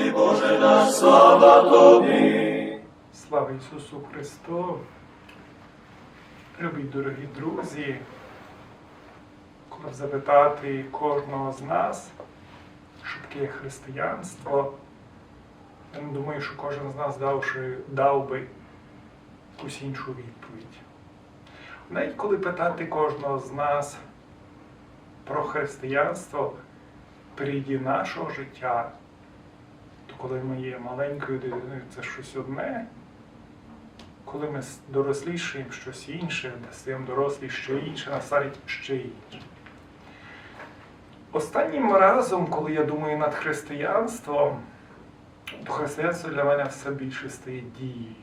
тобі, Боже наш, слава тобі. Слава Ісусу Христу! Любі дорогі друзі, коли запитати кожного з нас, що таке християнство, я не думаю, що кожен з нас давши, дав би якусь іншу відповідь. Навіть коли питати кожного з нас про християнство в періоді нашого життя, коли ми є маленькою дитиною, це щось одне. Коли ми дорослішаємо щось інше, стаємо дорослі ще інше, настане ще інше. Останнім разом, коли я думаю над християнством, то християнство для мене все більше стає дією.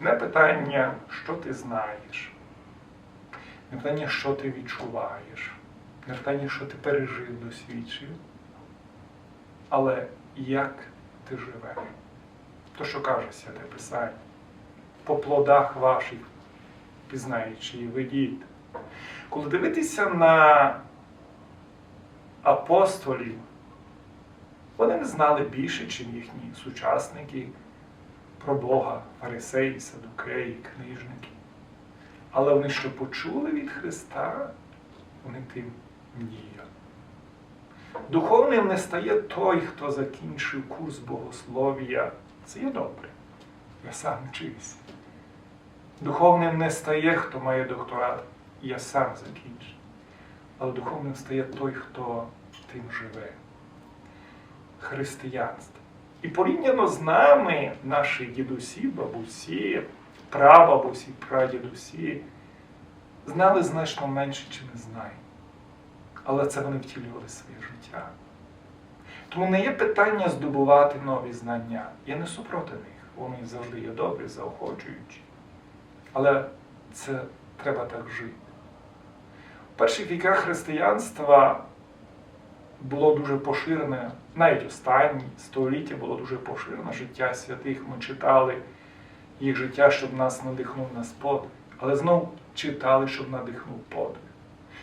Не питання, що ти знаєш, не питання, що ти відчуваєш, не питання, що ти пережив, досвідчив, але як ти живеш. То, що каже Святе Писання, по плодах ваших пізнаючи і ведіть. Коли дивитися на апостолів, вони не знали більше, ніж їхні сучасники про Бога, фарисеї, садукеї, книжники. Але вони що почули від Христа, вони тим мріяли. Духовним не стає той, хто закінчив курс богослов'я. Це є добре. Я сам вчився. Духовним не стає, хто має докторат. Я сам закінчив. Але духовним стає той, хто тим живе. Християнство. І порівняно з нами, наші дідусі, бабусі, прабабусі, прадідусі, знали значно менше, чи не знають але це вони втілювали своє життя. Тому не є питання здобувати нові знання. Я не супроти них. Вони завжди є добрі, заохочуючі. Але це треба так жити. У перших віках християнства було дуже поширене, навіть останні століття було дуже поширене життя святих. Ми читали їх життя, щоб нас надихнув на спод, але знов читали, щоб надихнув подвиг.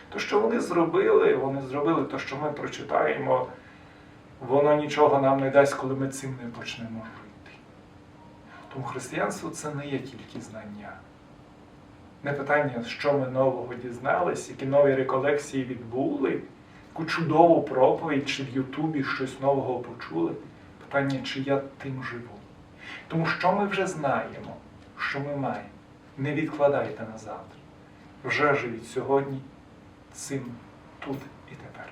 То, що вони зробили, вони зробили те, що ми прочитаємо, воно нічого нам не дасть, коли ми цим не почнемо жити. Тому християнство це не є тільки знання. Не питання, що ми нового дізналися, які нові реколекції відбули, яку чудову проповідь, чи в Ютубі щось нового почули. Питання, чи я тим живу. Тому що ми вже знаємо, що ми маємо. Не відкладайте на завтра. Вже живіть сьогодні цим тут і тепер.